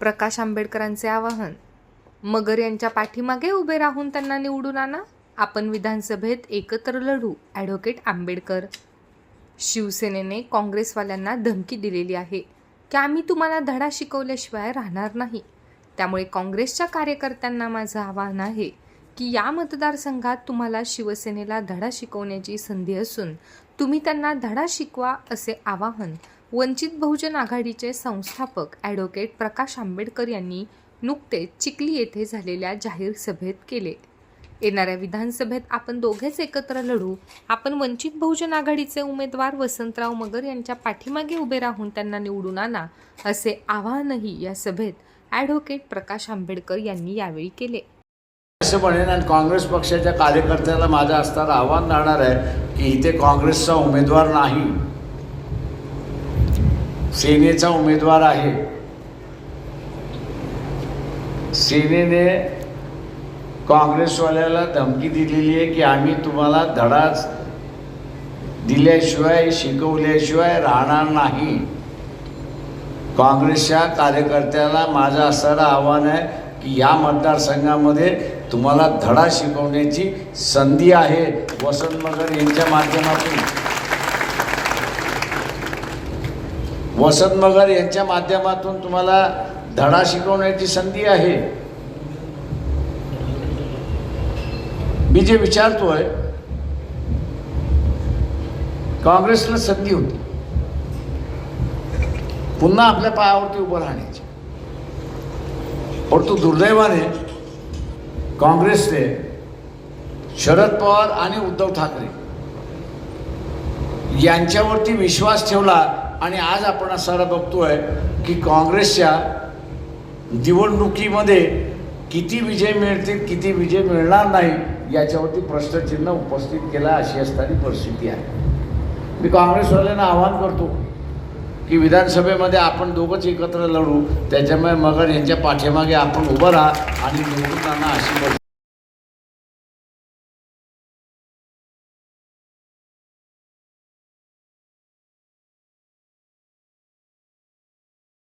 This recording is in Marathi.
प्रकाश आंबेडकरांचे आवाहन. मगर यांच्या पाठीमागे उभे राहून त्यांना निवडून आणा. आपण विधानसभेत एकत्र लढू ॲडव्होकेट आंबेडकर. शिवसेनेने काँग्रेसवाल्यांना धमकी दिलेली आहे. की आम्ही तुम्हाला धडा शिकवल्याशिवाय राहणार नाही? त्यामुळे काँग्रेसच्या कार्यकर्त्यांना माझं आवाहन आहे की या मतदारसंघात तुम्हाला शिवसेनेला धडा शिकवण्याची संधी असून तुम्ही त्यांना धडा शिकवा असे आवाहन वंचित बहुजन आघाडीचे संस्थापक ॲडव्होकेट प्रकाश आंबेडकर यांनी नुकतेच चिखली येथे झालेल्या जाहीर सभेत केले. येणाऱ्या विधानसभेत आपण दोघेच एकत्र लढू. आपण वंचित बहुजन आघाडीचे उमेदवार वसंतराव मगर यांच्या पाठीमागे उभे राहून त्यांना निवडून आणा असे आवाहनही या सभेत ॲडव्होकेट प्रकाश आंबेडकर यांनी यावेळी केले. असं म्हणेन आणि काँग्रेस पक्षाच्या कार्यकर्त्याला माझं असणारं आव्हान राहणार आहे की इथे काँग्रेसचा उमेदवार नाही. सेनेचा उमेदवार आहे. सेनेने काँग्रेसवाल्याला धमकी दिलेली आहे की आम्ही तुम्हाला धडाच दिल्याशिवाय शिकवल्याशिवाय राहणार नाही. काँग्रेसच्या कार्यकर्त्याला माझं असणारं आव्हान आहे की या मतदारसंघामध्ये तुम्हाला धडा शिकवण्याची संधी आहे. वसंत मगर यांच्या माध्यमातून. वसंत मगर यांच्या माध्यमातून तुम्हाला धडा शिकवण्याची संधी आहे. मी जे विचारतोय काँग्रेसला संधी होती. पुन्हा आपल्या पायावरती उभं राहण्याची. परंतु दुर्दैवाने काँग्रेसने शरद पवार आणि उद्धव ठाकरे यांच्यावरती विश्वास ठेवला आणि आज आपण असारा बघतोय की काँग्रेसच्या निवडणुकीमध्ये किती विजय मिळतील किती विजय मिळणार नाही याच्यावरती प्रश्नचिन्ह उपस्थित केला अशी असणारी परिस्थिती आहे. मी काँग्रेसवाल्यांना आवाहन करतो की विधानसभेमध्ये आपण दोघंच एकत्र लढू त्याच्यामुळे मगर यांच्या पाठीमागे आपण उभं राहा आणि निवडून अशी